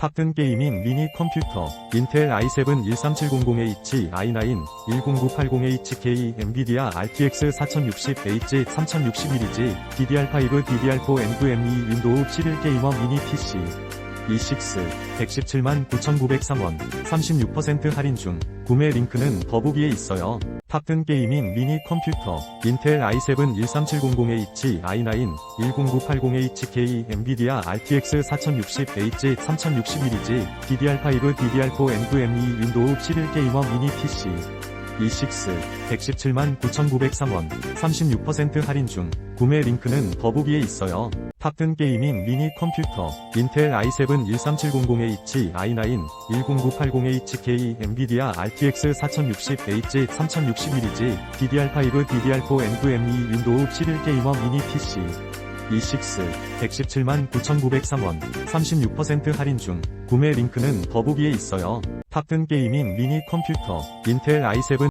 탑든 게이밍 미니 컴퓨터 인텔 i7 13700H i9 10980HK 엔비디아 RTX 4060H 3061이지 DDR5 DDR4 NVMe 윈도우 11 게이머 미니 PC E6 117만 9,903원 36% 할인 중 구매 링크는 더보기에 있어요. 탑든 게이밍 미니 컴퓨터 인텔 i7 13700H i9 10980HK 엔비디아 RTX 4060H 3061이지 DDR5 DDR4 NVMe 윈도우 11 게이머 미니 PC E6 117만 9,903원 36% 할인 중 구매 링크는 더보기에 있어요. 탑든 게이밍 미니 컴퓨터 인텔 i7 13700H i9 10980HK 엔비디아 RTX 4060H 3061이지 DDR5 DDR4 NVMe 윈도우 11 게이머 미니 PC E6 117만 9,903원 36% 할인 중 구매 링크는 더보기에 있어요. 탑든 게이밍 미니 컴퓨터 인텔 i7